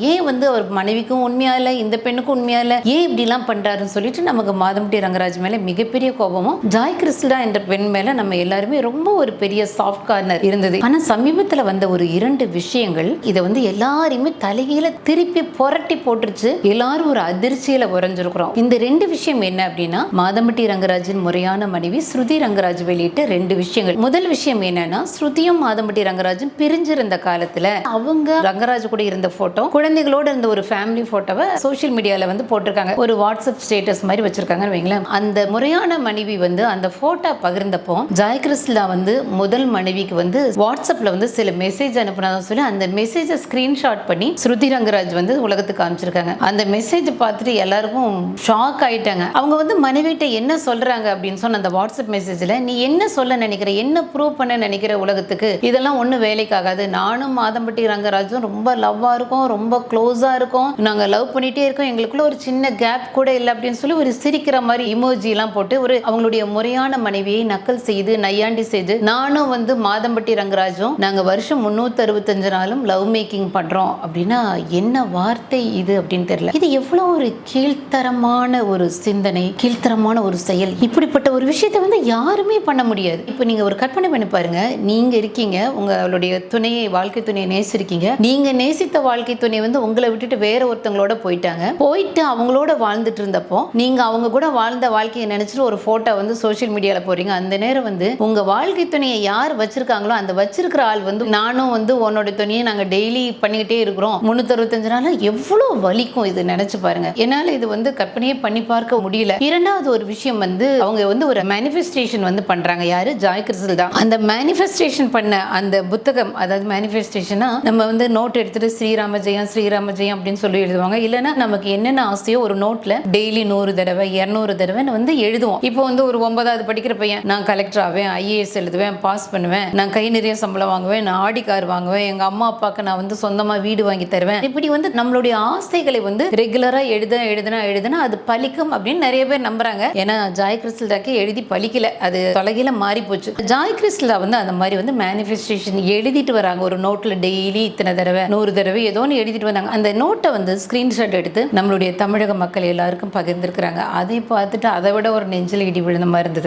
ஏன் வந்து அவர் மனைவிக்கும் உண்மையா இல்லை இந்த பெண்ணுக்கும் உண்மையா இல்லை ஏன் இப்படிலாம் பண்றாருன்னு சொல்லிட்டு நமக்கு மாதம்பட்டி ரங்கராஜ் மேல மிகப்பெரிய கோபமும் ஜாய் கிறிஸ்டா என்ற பெண் மேல நம்ம எல்லாருமே ரொம்ப ஒரு பெரிய சாஃப்ட் கார்னர் இருந்தது. ஆனா சமீபத்துல வந்த ஒரு இரண்டு விஷயங்கள் இதை வந்து எல்லாரையுமே தலைகீழ திருப்பி புரட்டி போட்டுருச்சு. எல்லாரும் ஒரு அதிர்ச்சியில உறைஞ்சிருக்கிறோம். இந்த ரெண்டு விஷயம் என்ன அப்படின்னா மாதம்பட்டி ரங்கராஜின் முறையான மனைவி ஸ்ருதி ரங்கராஜ் வெளியிட்ட ரெண்டு விஷயங்கள். முதல் விஷயம் என்னன்னா ஸ்ருதியும் மாதம்பட்டி ரங்கராஜும் பிரிஞ்சிருந்த காலத்துல அவங்க ரங்கராஜ் கூட இருந்த போட்டோ குழந்தைகளோட இருந்த ஒரு ஃபேமிலி போட்டோவை சோஷியல் மீடியாவில் வந்து போட்டிருக்காங்க. ஒரு வாட்ஸ்அப் ஸ்டேட்டஸ் மாதிரி வச்சிருக்காங்கன்னு வைங்களேன். அந்த முறையான மனைவி வந்து அந்த போட்டோ பகிர்ந்தப்போ ஜாய் கிறிஸ்லா வந்து முதல் மனைவிக்கு வந்து வாட்ஸ்அப்பில் வந்து சில மெசேஜ் அனுப்புனாதான் சொல்லி அந்த மெசேஜை ஸ்கிரீன்ஷாட் பண்ணி ஸ்ருதி ரங்கராஜ் வந்து உலகத்துக்கு காமிச்சிருக்காங்க. அந்த மெசேஜ் பார்த்துட்டு எல்லாருக்கும் ஷாக் ஆயிட்டாங்க. அவங்க வந்து மனைவிட்ட என்ன சொல்றாங்க அப்படின்னு சொன்ன அந்த வாட்ஸ்அப் மெசேஜில் நீ என்ன சொல்ல நினைக்கிற? என்ன ப்ரூவ் பண்ண நினைக்கிற உலகத்துக்கு? இதெல்லாம் ஒன்றும் வேலைக்காகாது. நானும் மாதம்பட்டி ரங்கராஜும் ரொம்ப லவ்வாக இருக்கும். ரொம்ப க்ளோஸாக இருக்கோம். நாங்கள் லவ் பண்ணிட்டே இருக்கோம். எங்களுக்குள்ள ஒரு சின்ன கேப் கூட இல்லை அப்படின்னு சொல்லி ஒரு சிரிக்கிற மாதிரி இமோஜிலாம் போட்டு ஒரு அவங்களுடைய முறையான மனைவியை நக்கல் செய்து நையாண்டி செய்து நானும் வந்து மாதம்பட்டி ரங்கராஜும் நாங்க வருஷம் முந்நூற்றி அறுபத்தஞ்சு நாளும் லவ் மேக்கிங் பண்றோம். அப்படின்னா என்ன வார்த்தை இது அப்படின்னு தெரியல. இது எவ்வளவு ஒரு கீழ்த்தரமான ஒரு சிந்தனை கீழ்த்தரமான ஒரு செயல். இப்படிப்பட்ட ஒரு விஷயத்தை வந்து யாருமே பண்ண முடியாது. இப்போ நீங்க ஒரு கற்பனை பண்ணி பாருங்க. நீங்க இருக்கீங்க. உங்களுடைய துணையை வாழ்க்கை துணையை நேசிருக்கீங்க நீங்க நேசித்த வாழ்க்கை துணை வந்து உங்களை விட்டுட்டு வேற ஒருத்தங்களோட போயிட்டாங்க. போயிட்டு அவங்களோட வாழ்ந்துட்டு இருந்தப்போ நீங்க அவங்க கூட வாழ்ந்த வாழ்க்கையை நினைச்சிட்டு ஒரு போட்டோ வந்து சோஷியல் மீடியால போறீங்க அந்த நேரம் வந்து உங்க வாழ்க்கை துணையை யார் வச்சிருக்காங்களோ அந்த வச்சிருக்கிற ஆள் வந்து நானும் வந்து உன்னோட துணியை நாங்க டெய்லி பண்ணிக்கிட்டே இருக்கிறோம். முன்னூத்தி அறுபத்தஞ்சு நாள் எவ்வளவு வலிக்கும் இது நினைச்சு பாருங்க. என்னால இது வந்து கற்பனையே பண்ணி பார்க்க முடியல. இரண்டாவது ஒரு விஷயம் வந்து அவங்க வந்து ஒரு மேனிஃபெஸ்டேஷன் வந்து பண்றாங்க. யாரு? ஜாய் கிறிஸ்டல் தான். அந்த மேனிஃபெஸ்டேஷன் பண்ண அந்த புத்தகம் அதாவது மேனிஃபெஸ்டேஷனா நம்ம வந்து நோட் எடுத்துட்டு ஸ்ரீராம ஜெயம் ஸ்ரீராம ஜெயம் அப்படின்னு சொல்லி எழுதுவாங்க. இல்லைன்னா நமக்கு என்னென்ன ஆசையோ ஒரு நோட்ல டெய்லி நூறு தடவை இரநூறு தடவை வந்து எழுதுவோம். இப்போ வந்து ஒரு ஒன்பதாவது படிக்கிற பையன் நான் கலெக்டர் ஆவேன் ஐஏஎஸ் எழுதுவேன் பாஸ் பண்ணுவேன் நான் கை நிறைய சம்பளம் வாங்குவேன் நான் ஆடி கார் வாங்குவேன் எங்க அம்மா அப்பாவுக்கு நான் வந்து சொந்தமா வீடு வாங்கி தருவேன். இப்படி வந்து நம்மளுடைய ஆசைகளை வந்து ரெகுலரா எழுத எழுதுனா எழுதுனா அது பலிக்கும் அப்படின்னு நிறைய பேர் நம்புறாங்க. ஏன்னா ஜாய் கிறிஸ்டல்டாக்கே எழுதி பலிக்கல அது தொலைகில மாறி போச்சு. ஜாய் கிறிஸ்டலா வந்து அந்த மாதிரி வந்து மேனிஃபெஸ்டேஷன் எழுதிட்டு வராங்க. ஒரு நோட்ல டெய்லி இத்தனை தடவை நூறு தடவை ஏதோ ஒன்று எழுதிட்டு வந்தாங்க. அந்த நோட்டை வந்து ஸ்க்ரீன்ஷாட் எடுத்து நம்மளுடைய தமிழக மக்கள் எல்லாருக்கும் பகிர்ந்திருக்கிறாங்க. அதை பார்த்துட்டு அதை விட ஒரு நெஞ்சில் இடி விழுந்த மாதிரி இருந்தது.